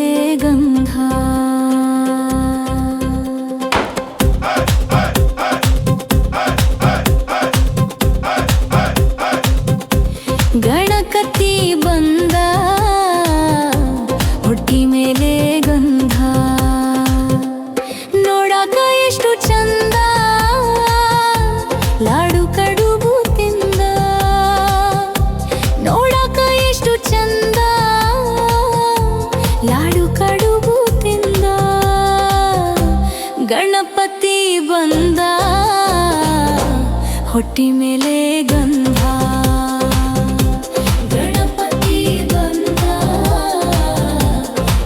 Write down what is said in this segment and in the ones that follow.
ಕಿಲೆ ಗಂಧ ಗಣಕತಿ ಬಂದ ಹುಡುಗಿ ಹೊಟ್ಟಿ ಮೇಲೆ ಗಂಧ. ಗಣಪತಿ ಗಂಧ.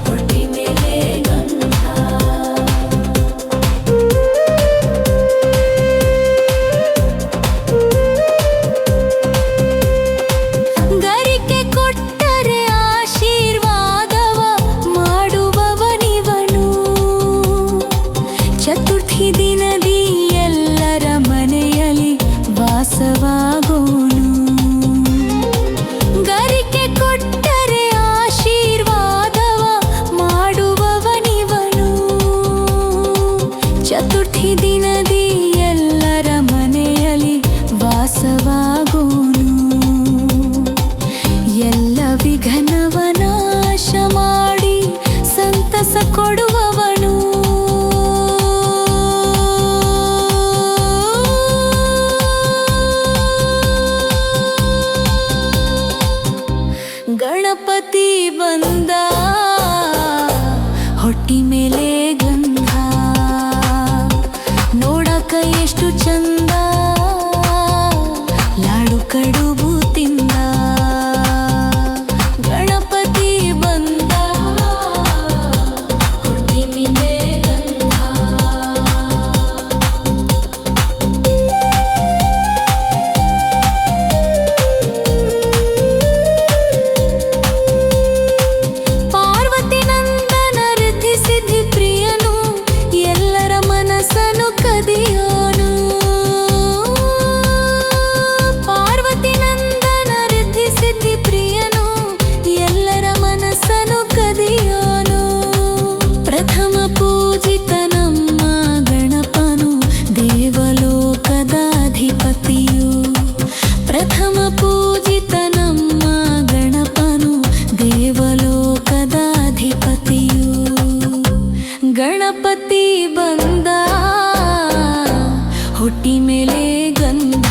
ಹೊಟ್ಟಿ ಮೇಲೆ ಗಂಧ. ಗರಿಕೆ ಕೊಟ್ಟರೆ ಆಶೀರ್ವಾದವ ಮಾಡುವವನಿವನು. ಚತುರ್ಥಿ ದಿನದಿ ഉത്സവാകോ. ಮೇಲೆ ಗಂಧ